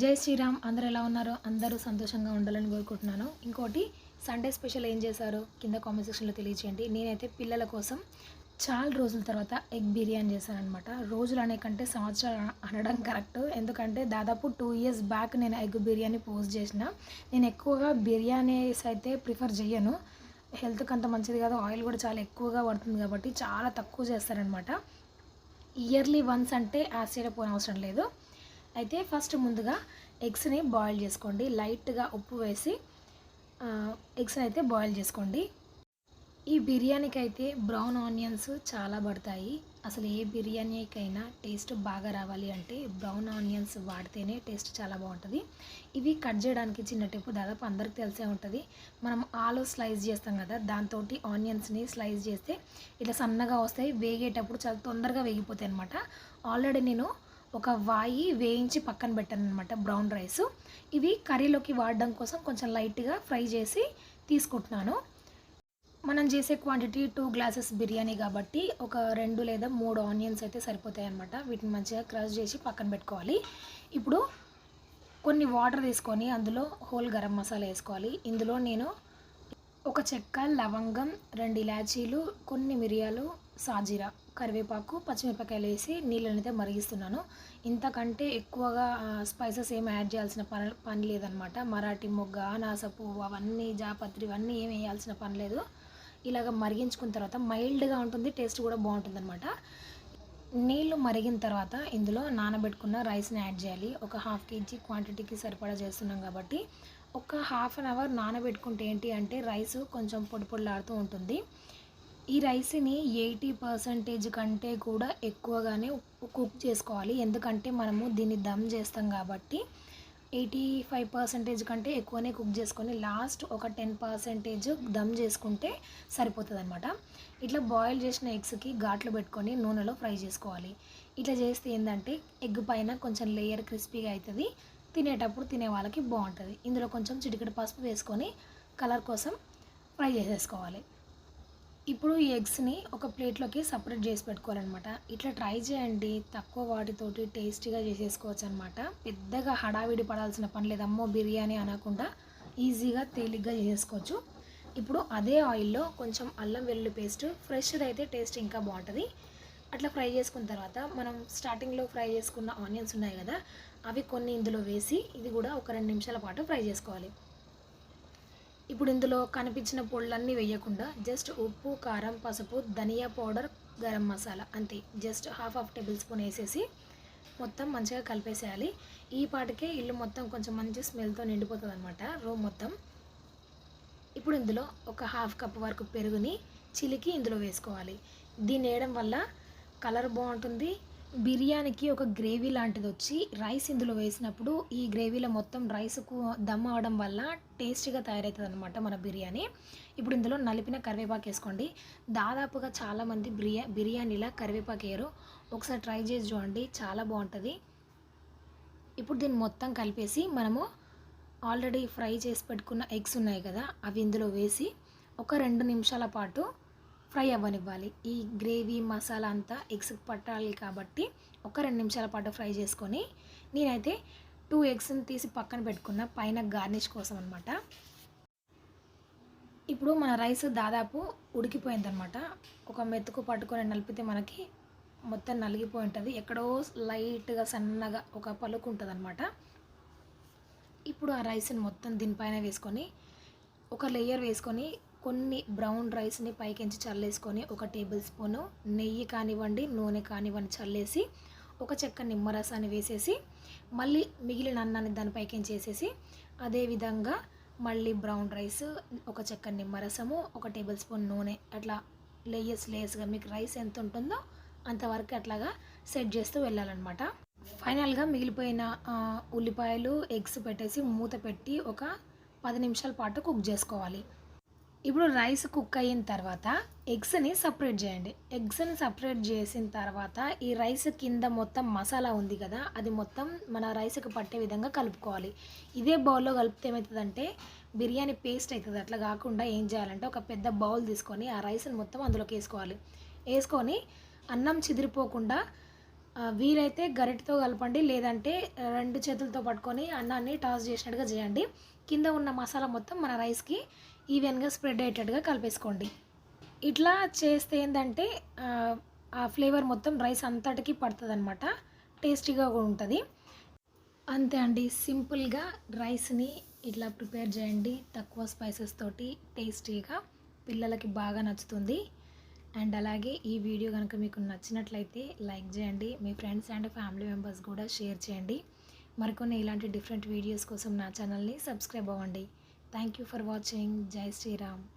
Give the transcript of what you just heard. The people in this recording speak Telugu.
జై శ్రీరామ్ అందరూ ఎలా ఉన్నారో? అందరూ సంతోషంగా ఉండాలని కోరుకుంటున్నాను. ఇంకోటి సండే స్పెషల్ ఏం చేశారో కింద కామెంట్ సెక్షన్లో తెలియచేయండి. నేనైతే పిల్లల కోసం చాలా రోజుల తర్వాత ఎగ్ బిర్యానీ చేశాను అనమాట రోజులు అనే కంటే సంవత్సరాలు అనడం కరెక్ట్ ఎందుకంటే దాదాపు టూ ఇయర్స్ బ్యాక్ నేను ఎగ్ బిర్యానీ పోస్ట్ చేసిన. నేను ఎక్కువగా బిర్యానీస్ అయితే ప్రిఫర్ చేయను. హెల్త్కి అంత మంచిది కాదు. ఆయిల్ కూడా చాలా ఎక్కువగా పడుతుంది కాబట్టి చాలా తక్కువ చేస్తారనమాట ఇయర్లీ వన్స్ అంటే ఆశ్చర్యపోని అవసరం లేదు. అయితే ఫస్ట్ ముందుగా ఎగ్స్ని బాయిల్ చేసుకోండి. లైట్గా ఉప్పు వేసి ఎగ్స్ని అయితే బాయిల్ చేసుకోండి. ఈ బిర్యానీకి అయితే బ్రౌన్ ఆనియన్స్ చాలా పడతాయి. అసలు ఏ బిర్యానీకైనా టేస్ట్ బాగా రావాలి అంటే బ్రౌన్ ఆనియన్స్ వాడితేనే టేస్ట్ చాలా బాగుంటుంది. ఇవి కట్ చేయడానికి చిన్న టిప్పు దాదాపు అందరికి తెలిసే ఉంటుంది. మనం ఆలు స్లైస్ చేస్తాం కదా దాంతో ఆనియన్స్ని స్లైస్ చేస్తే ఇట్లా సన్నగా వస్తాయి. వేగేటప్పుడు చాలా తొందరగా వేగిపోతాయి అనమాట ఆల్రెడీ నేను ఒక వాయి వేయించి పక్కన పెట్టాను అనమాట బ్రౌన్ రైస్. ఇవి కర్రీలోకి వాడడం కోసం కొంచెం లైట్గా ఫ్రై చేసి తీసుకుంటున్నాను. మనం చేసే క్వాంటిటీ టూ గ్లాసెస్ బిర్యానీ కాబట్టి ఒక రెండు లేదా మూడు ఆనియన్స్ అయితే సరిపోతాయి అనమాట వీటిని మంచిగా క్రష్ చేసి పక్కన పెట్టుకోవాలి. ఇప్పుడు కొన్ని వాటర్ తీసుకొని అందులో హోల్ గరం మసాలా వేసుకోవాలి. ఇందులో నేను ఒక చెక్క లవంగం రెండు ఇలాచీలు కొన్ని మిరియాలు సాజీరా కరివేపాకు పచ్చిమిరపకాయలు వేసి నీళ్ళని అయితే మరిగిస్తున్నాను. ఇంతకంటే ఎక్కువగా స్పైసెస్ ఏమి యాడ్ చేయాల్సిన పని పని లేదనమాట మరాఠీ మొగ్గ అనాసపు అవన్నీ జాపత్రి ఇవన్నీ ఏమి వేయాల్సిన పని లేదు. ఇలాగ మరిగించుకున్న తర్వాత మైల్డ్గా ఉంటుంది టేస్ట్ కూడా బాగుంటుంది అనమాట నీళ్ళు మరిగిన తర్వాత ఇందులో నానబెట్టుకున్న రైస్ని యాడ్ చేయాలి. ఒక హాఫ్ కేజీ క్వాంటిటీకి సరిపడా చేస్తున్నాం కాబట్టి ఒక హాఫ్ అన్ అవర్ నానబెట్టుకుంటే ఏంటి అంటే రైస్ కొంచెం పొడి పొడిలాడుతూ ఉంటుంది. ఈ రైస్ని ఎయిటీ పర్సంటేజ్ కంటే కూడా ఎక్కువగానే కుక్ చేసుకోవాలి. ఎందుకంటే మనము దీన్ని దమ్ చేస్తాం కాబట్టి ఎయిటీ ఫైవ్ పర్సెంటేజ్ కంటే ఎక్కువనే కుక్ చేసుకొని లాస్ట్ ఒక టెన్ పర్సెంటేజ్ దమ్ చేసుకుంటే సరిపోతుంది అనమాట ఇట్లా బాయిల్ చేసిన ఎగ్స్కి ఘాట్లు పెట్టుకొని నూనెలో ఫ్రై చేసుకోవాలి. ఇట్లా చేస్తే ఏంటంటే ఎగ్ పైన కొంచెం లేయర్ క్రిస్పీగా అవుతుంది తినేటప్పుడు తినే వాళ్ళకి బాగుంటుంది. ఇందులో కొంచెం చిటికెడు పసుపు వేసుకొని కలర్ కోసం ఫ్రై చేసేసుకోవాలి. ఇప్పుడు ఈ ఎగ్స్ని ఒక ప్లేట్లోకి సపరేట్ చేసి పెట్టుకోవాలన్నమాట. ఇట్లా ట్రై చేయండి. తక్కువ వాటితోటి టేస్టీగా చేసేసుకోవచ్చు అనమాట పెద్దగా హడావిడి పడాల్సిన పని లేదు. అమ్మో బిర్యానీ అనకుండా ఈజీగా తేలిగ్గా చేసేసుకోవచ్చు. ఇప్పుడు అదే ఆయిల్లో కొంచెం అల్లం వెల్లుల్లి పేస్ట్ ఫ్రెష్ది అయితే టేస్ట్ ఇంకా బాగుంటుంది. అట్లా ఫ్రై చేసుకున్న తర్వాత మనం స్టార్టింగ్లో ఫ్రై చేసుకున్న ఆనియన్స్ ఉన్నాయి కదా అవి కొన్ని ఇందులో వేసి ఇది కూడా ఒక రెండు నిమిషాల పాటు ఫ్రై చేసుకోవాలి. ఇప్పుడు ఇందులో కనిపించిన పొళ్ళన్నీ వేయకుండా జస్ట్ ఉప్పు కారం పసుపు ధనియా పౌడర్ గరం మసాలా అంతే. Just half half tablespoon వేసేసి మొత్తం మంచిగా కలిపేసేయాలి. ఈ పాటికే ఇల్లు మొత్తం కొంచెం మంచి స్మెల్తో నిండిపోతుంది అనమాట రూమ్ మొత్తం. ఇప్పుడు ఇందులో ఒక హాఫ్ కప్ వరకు పెరుగుని చిలికి ఇందులో వేసుకోవాలి. దీన్ని వేయడం వల్ల కలర్ బాగుంటుంది బిర్యానీకి ఒక గ్రేవీ లాంటిది వచ్చి రైస్ ఇందులో వేసినప్పుడు ఈ గ్రేవీలో మొత్తం రైస్కు దమ్ అవడం వల్ల టేస్టీగా తయారవుతుంది అనమాట మన బిర్యానీ. ఇప్పుడు ఇందులో నలిపిన కరివేపాకు వేసుకోండి. దాదాపుగా చాలామంది బిర్యా బిర్యానీలా కరివేపాకు వేయరు. ఒకసారి ట్రై చేసి చూడండి చాలా బాగుంటుంది. ఇప్పుడు దీన్ని మొత్తం కలిపేసి మనము ఆల్రెడీ ఫ్రై చేసి పెట్టుకున్న ఎగ్స్ ఉన్నాయి కదా అవి ఇందులో వేసి ఒక రెండు నిమిషాల పాటు ఫ్రై అవ్వనివ్వాలి. ఈ గ్రేవీ మసాలా అంతా ఎగ్స్ పట్టాలి కాబట్టి ఒక రెండు నిమిషాల పాటు ఫ్రై చేసుకొని నేనైతే టూ ఎగ్స్ని తీసి పక్కన పెట్టుకున్న పైన గార్నిష్ కోసం అనమాట ఇప్పుడు మన రైస్ దాదాపు ఉడికిపోయిందనమాట ఒక మెతుకు పట్టుకొని నలిపితే మనకి మొత్తం నలిగిపోయి ఉంటుంది. ఎక్కడో లైట్గా సన్నగా ఒక పలుకు ఉంటుంది అనమాట ఇప్పుడు ఆ రైస్ని మొత్తం దీనిపైన వేసుకొని ఒక లేయర్ వేసుకొని కొన్ని బ్రౌన్ రైస్ని పైకించి చల్లేసుకొని ఒక టేబుల్ స్పూను నెయ్యి కానివ్వండి నూనె కానివ్వండి చల్లేసి ఒక చెక్క నిమ్మరసాన్ని వేసేసి మళ్ళీ మిగిలిన అన్నాన్ని దానిపైకించి వేసేసి అదేవిధంగా మళ్ళీ బ్రౌన్ రైస్ ఒక చెక్క నిమ్మరసము ఒక టేబుల్ స్పూన్ నూనె అట్లా లేయర్స్ లేయర్స్గా మీకు రైస్ ఎంత ఉంటుందో అంతవరకు అట్లాగా సెట్ చేస్తూ వెళ్ళాలన్నమాట. ఫైనల్గా మిగిలిపోయిన ఉల్లిపాయలు ఎగ్స్ పెట్టేసి మూత పెట్టి ఒక పది నిమిషాల పాటు కుక్ చేసుకోవాలి. ఇప్పుడు రైస్ కుక్ అయిన తర్వాత ఎగ్స్ని సపరేట్ చేయండి. ఎగ్స్ని సపరేట్ చేసిన తర్వాత ఈ రైస్ కింద మొత్తం మసాలా ఉంది కదా అది మొత్తం మన రైస్కి పట్టే విధంగా కలుపుకోవాలి. ఇదే బౌల్లో కలిపితే ఏమవుతుందంటే బిర్యానీ పేస్ట్ అవుతుంది అట్లా కాకుండా ఏం చేయాలంటే ఒక పెద్ద బౌల్ తీసుకొని ఆ రైస్ని మొత్తం అందులోకి వేసుకోవాలి. వేసుకొని అన్నం చిదిరిపోకుండా వీలైతే గరిటతో కలపండి లేదంటే రెండు చేతులతో పట్టుకొని అన్నాన్ని టాస్ చేసినట్టుగా చేయండి. కింద ఉన్న మసాలా మొత్తం మన రైస్కి ఈవెన్గా స్ప్రెడ్ అయ్యేటట్టుగా కలిపేసుకోండి. ఇట్లా చేస్తే ఏంటంటే ఆ, ఫ్లేవర్ మొత్తం రైస్ అంతటికి పడుతుంది అనమాట టేస్టీగా కూడా ఉంటుంది. అంతే అండి. సింపుల్గా రైస్ని ఇట్లా ప్రిపేర్ చేయండి. తక్కువ స్పైసెస్ తోటి టేస్టీగా పిల్లలకి బాగా నచ్చుతుంది. అండ్ అలాగే ఈ వీడియో కనుక మీకు నచ్చినట్లయితే లైక్ చేయండి. మీ ఫ్రెండ్స్ అండ్ ఫ్యామిలీ మెంబర్స్ కూడా షేర్ చేయండి. మరికొన్ని ఇలాంటి డిఫరెంట్ వీడియోస్ కోసం నా ఛానల్ని సబ్స్క్రైబ్ అవ్వండి. థ్యాంక్ యూ ఫర్ వాచింగ్ జై శ్రీరామ్